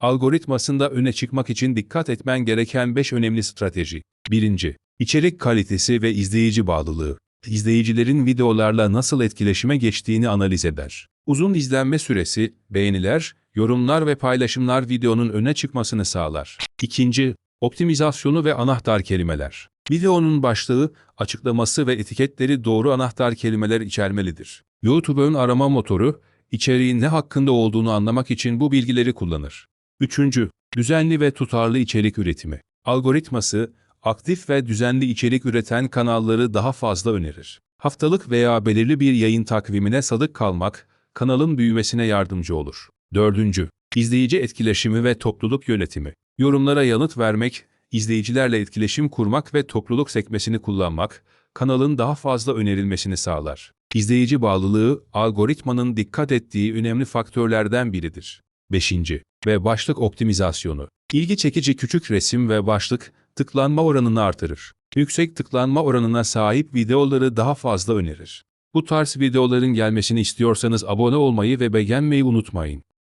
Algoritmasında öne çıkmak için dikkat etmen gereken 5 önemli strateji. 1. İçerik kalitesi ve izleyici bağlılığı. İzleyicilerin videolarla nasıl etkileşime geçtiğini analiz eder. Uzun izlenme süresi, beğeniler, yorumlar ve paylaşımlar videonun öne çıkmasını sağlar. 2. Optimizasyonu ve anahtar kelimeler. Videonun başlığı, açıklaması ve etiketleri doğru anahtar kelimeler içermelidir. YouTube'un arama motoru, içeriğin ne hakkında olduğunu anlamak için bu bilgileri kullanır. 3. Düzenli ve tutarlı içerik üretimi. Algoritması, aktif ve düzenli içerik üreten kanalları daha fazla önerir. Haftalık veya belirli bir yayın takvimine sadık kalmak, kanalın büyümesine yardımcı olur. 4. İzleyici etkileşimi ve topluluk yönetimi. Yorumlara yanıt vermek, izleyicilerle etkileşim kurmak ve topluluk sekmesini kullanmak, kanalın daha fazla önerilmesini sağlar. İzleyici bağlılığı, algoritmanın dikkat ettiği önemli faktörlerden biridir. 5. Ve başlık optimizasyonu. İlgi çekici küçük resim ve başlık, tıklanma oranını artırır. Yüksek tıklanma oranına sahip videoları daha fazla önerir. Bu tarz videoların gelmesini istiyorsanız abone olmayı ve beğenmeyi unutmayın.